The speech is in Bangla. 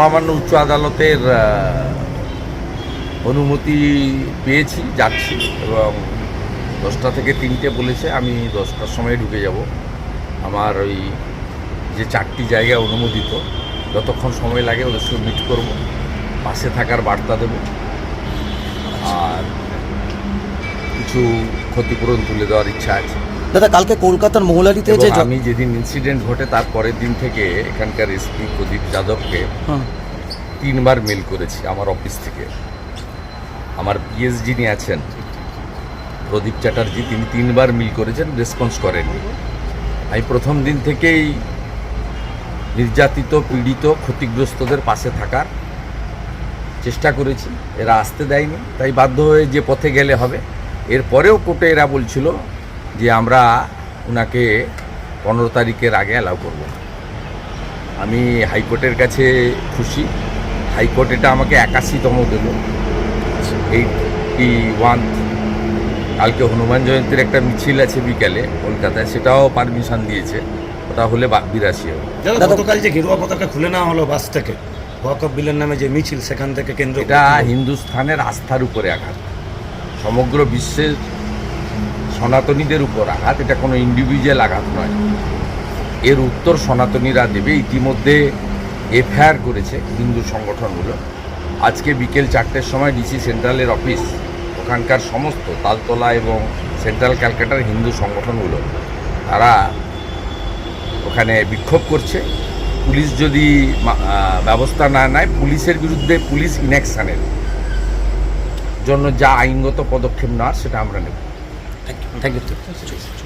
সামান্য উচ্চ আদালতের অনুমতি পেয়েছি, যাচ্ছি এবং দশটা থেকে তিনটে বলেছে, আমি দশটার সময় ঢুকে যাব। আমার ওই যে চারটি জায়গা অনুমোদিত, যতক্ষণ সময় লাগে ওদের সঙ্গে মিট করব, পাশে থাকার বার্তা দেব। আর কিছু ক্ষতিপূরণ তুলে দেওয়ার ইচ্ছা আছে। দাদা কালকে কলকাতার মৌলারিতে যে আমি যেদিন ইনসিডেন্ট ঘটে তার পরের দিন থেকে এখানকার এসপি প্রদীপ যাদবকে তিনবার মেল করেছি আমার অফিস থেকে। আমার পিএস যিনি আছেন প্রদীপ চ্যাটার্জি তিনি তিনবার মিল করেছেন রেসপন্স করেননি। আমি প্রথম দিন থেকেই নির্যাতিত পীড়িত ক্ষতিগ্রস্তদের পাশে থাকার চেষ্টা করেছি। এরা আসতে দেয়নি তাই বাধ্য হয়ে যে পথে গেলে হবে। এরপরেও কোর্টে এরা বলছিল যে আমরা ওনাকে পনেরো তারিখের আগে অ্যালাউ করব। না আমি হাইকোর্টের কাছে খুশি। হাইকোর্ট এটা আমাকে একাশিতম দিল। এইটি ওয়ান কালকে হনুমান জয়ন্তীর একটা মিছিল আছে বিকালে কলকাতায় সেটাও পারমিশন দিয়েছে। ওটা হলে বিরাশি হবে। গতকাল যে গেরুয়া পতাকা খুলে নেওয়া হলো বাস থেকে ওয়াকফ বিলের নামে যে মিছিল সেখান থেকে কেন্দ্র এটা হিন্দুস্থানের আস্থার উপরে আঘাত। সমগ্র বিশ্বের সনাতনীদের উপর আঘাত, এটা কোনো ইন্ডিভিজুয়াল আঘাত নয়। এর উত্তর সনাতনীরা দেবে। ইতিমধ্যে এফআইআর করেছে হিন্দু সংগঠনগুলো। আজকে বিকেল চারটের সময় ডিসি সেন্ট্রালের অফিস, ওখানকার সমস্ত তালতলা এবং সেন্ট্রাল ক্যালকাটার হিন্দু সংগঠনগুলো, তারা ওখানে বিক্ষোভ করছে। পুলিশ যদি ব্যবস্থা না নেয়, পুলিশের বিরুদ্ধে পুলিশ ইনঅ্যাকশনের জন্য যা আইনগত পদক্ষেপ নেওয়ার, সেটা আমরা নেব। Thank you